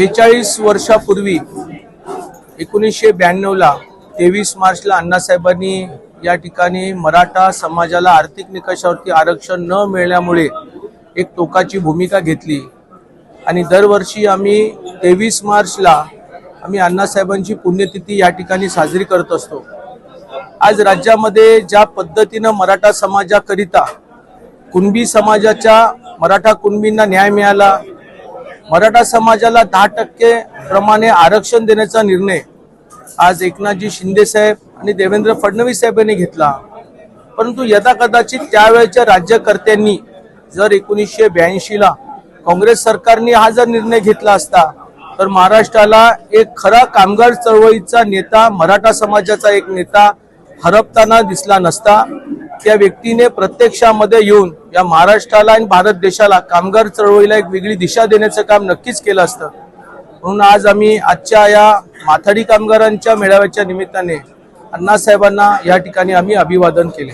बेचाळीस वर्षापूर्वी एकोणीसशे ब्याण्णवला तेवीस मार्चला अण्णासाहेबांनी या ठिकाणी मराठा समाजाला आर्थिक निकषावरती आरक्षण न मिळाल्यामुळे एक टोकाची भूमिका घेतली. आणि दरवर्षी आम्ही तेवीस मार्चला आम्ही अण्णासाहेबांची पुण्यतिथी या ठिकाणी साजरी करत असतो. आज राज्यामध्ये ज्या पद्धतीनं मराठा समाजाकरिता कुणबी समाजाच्या मराठा कुणबींना न्याय मिळाला मराठा समाजाला दहा टक्के प्रमाणे आरक्षण देण्याचा निर्णय आज एकनाथजी शिंदे साहेब आणि देवेंद्र फडणवीस साहेब यांनी घेतला. परंतु यदा कदाचित त्यावेळेच्या राज्यकर्त्यांनी जर एकोणीसशे ब्याऐंशीला काँग्रेस सरकारने हा जर निर्णय घेतला असता तर महाराष्ट्राला एक खरा कामगार चळवळीचा नेता मराठा समाजाचा एक नेता हरपताना दिसला नसता. त्या व्यक्तीने प्रत्यक्षामध्ये येऊन या महाराष्ट्राला आणि भारत देशाला कामगार चळवळीला एक वेगळी दिशा देण्याचं काम नक्कीच केलं असतं. म्हणून आज आम्ही आजच्या या माथाडी कामगारांच्या मेळाव्याच्या निमित्ताने अण्णासाहेबांना या ठिकाणी आम्ही अभिवादन केले.